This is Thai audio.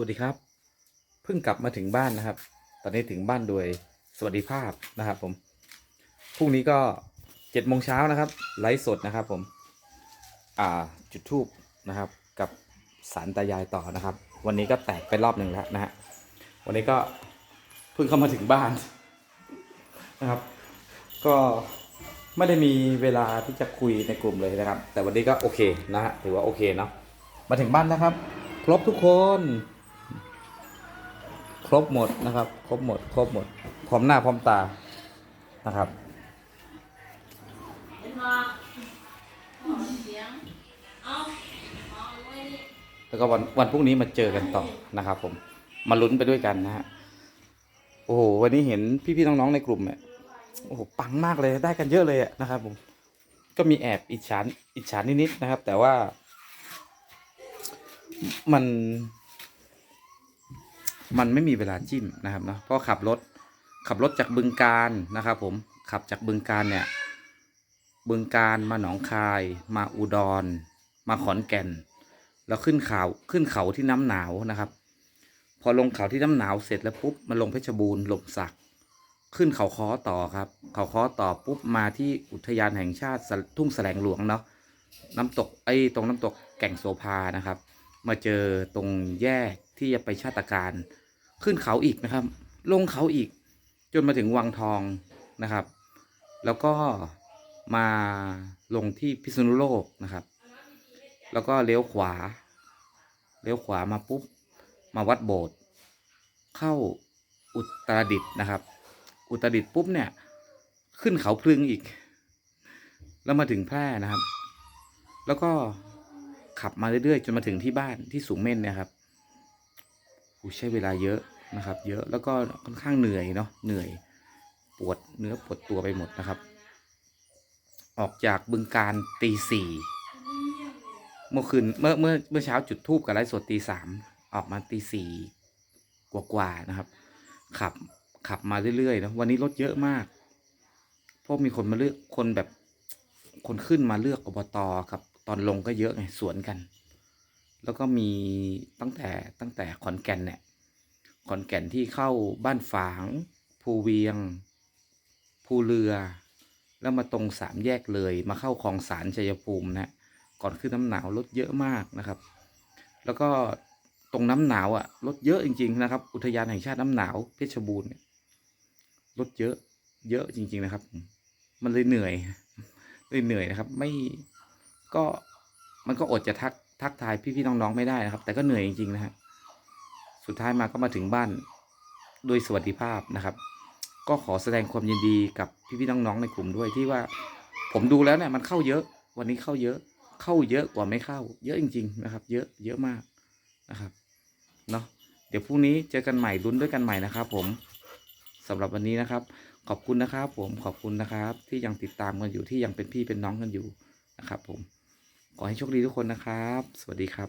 วัสดีครับ เพิ่งกลับมาถึงบ้านนะครับ ตอนนี้ถึงบ้านโดยสวัสดิภาพนะครับ ผมพรุ่งนี้ก็เจ็ดโมงเช้านะครับ ไลฟ์สดนะครับ ผม อ่าจุดทูบนะครับ กับสารตายายต่อนะครับ วันนี้ก็แตกไปรอบหนึ่งแล้วนะฮะวันนี้ก็เพิ่งเข้ามาถึงบ้านนะครับ ก็ไม่ได้มีเวลาที่จะคุยในกลุ่มเลยนะครับ แต่วันนี้ก็โอเคนะฮะถือว่าโอเคเนาะมาถึงบ้านแล้วครับ ครบทุกคน ครบหมดนะครับ ครบหมด ครบหมด พร้อมหน้าพร้อมตานะครับแล้วก็วันวันพรุ่งนี้มาเจอกันต่อนะครับ ผม มาลุ้นไปด้วยกันนะฮะโอ้โหวันนี้เห็นพี่ๆน้องๆในกลุ่มเนี่ยโอ้โหปังมากเลยได้กันเยอะเลยนะครับผมก็มีแอบอิจฉาอิจฉานิดๆนะครับ แต่ว่ามัน มันไม่มีเวลาจิ้มนะครับเนาะเพราะขับรถขับรถจากบึงการนะครับ ผมขับจากบึงการเนี่ย บึงการมาหนองคาย มาอุดร มาขอนแก่น แล้วขึ้นเขาขึ้นเขาที่น้ำหนาวนะครับ พอลงเขาที่น้ำหนาวเสร็จแล้วปุ๊บมาลงเพชรบูรณ์หลมสัก ขึ้นเขาค้อต่อครับ เขาค้อต่อปุ๊บมาที่อุทยานแห่งชาติทุ่งแสลงหลวงเนาะน้ำตกไอ้ตรงน้ำตกแก่งโสภานะครับ มาเจอตรงแยก ที่จะไปชาติการ ขึ้นเขาอีกนะครับ ลงเขาอีก จนมาถึงวังทองนะครับ แล้วก็มาลงที่พิษณุโลกนะครับ แล้วก็เลี้ยวขวา เลี้ยวขวามาปุ๊บ มาวัดโบสถ์เข้าอุตรดิตถ์นะครับ อุตรดิตถ์ปุ๊บเนี่ย ขึ้นเขาพลึงอีก แล้วมาถึงแพร่นะครับ แล้วก็ขับมาเรื่อยๆ จนมาถึงที่บ้านที่สูงเม่นเนี่ยครับ ใช้เวลาเยอะนะครับ เยอะแล้วก็ค่อนข้างเหนื่อยเนาะเหนื่อยปวดเนื้อปวดตัวไปหมดนะครับ ออกจากบึงการตีสี่เมื่อคืนเมื่อเมื่อเมื่อเช้าจุดทูบกับไลฟ์สดตีสามออกมาตีสี่กว่าๆนะครับ ขับขับมาเรื่อยๆนะวันนี้รถเยอะมาก เพราะมีคนมาเลือกคนแบบคนขึ้นมาเลือกอบตครับ ตอนลงก็เยอะไงสวนกัน แล้วก็มีตั้งแต่ตั้งแต่ขอนแก่นเนี่ยขอนแก่นที่เข้าบ้านฝาง ภูเวียง ภูเรือ แล้วมาตรงสามแยกเลย มาเข้าคลองสารชัยภูมินะก่อนขึ้นน้ำหนาวรถเยอะมากนะครับ แล้วก็ตรงน้ำหนาวอะ่ะรถเยอะจริง ๆ นะครับ อุทยานแห่งชาติน้ำหนาวเพชรบูรณ์เนี่ยรถเยอะเยอะจริง ๆนะครับ มันเลยเหนื่อยเลยเหนื่อยนะครับ ไม่ก็มันก็อดจะทัก ทักทายพี่ๆน้องๆไม่ได้นะครับ แต่ก็เหนื่อยจริงๆนะฮะสุดท้ายมาก็มาถึงบ้านโดยสวัสดิภาพนะครับ ก็ขอแสดงความยินดีกับพี่ๆน้องๆในกลุ่มด้วยที่ว่า ผมดูแล้วเนี่ยมันเข้าเยอะ วันนี้เข้าเยอะ เข้าเยอะกว่าไม่เข้า เยอะจริง ๆ นะครับ เยอะเยอะมากนะครับเนาะเดี๋ยวพรุ่งนี้เจอกันใหม่ลุ้นด้วยกันใหม่นะครับ ผมสำหรับวันนี้นะครับ ขอบคุณนะครับ ผมขอบคุณนะครับ ที่ยังติดตามกันอยู่ที่ยังเป็นพี่เป็นน้องกันอยู่นะครับ ผม ขอให้โชคดีทุกคนนะครับ สวัสดีครับ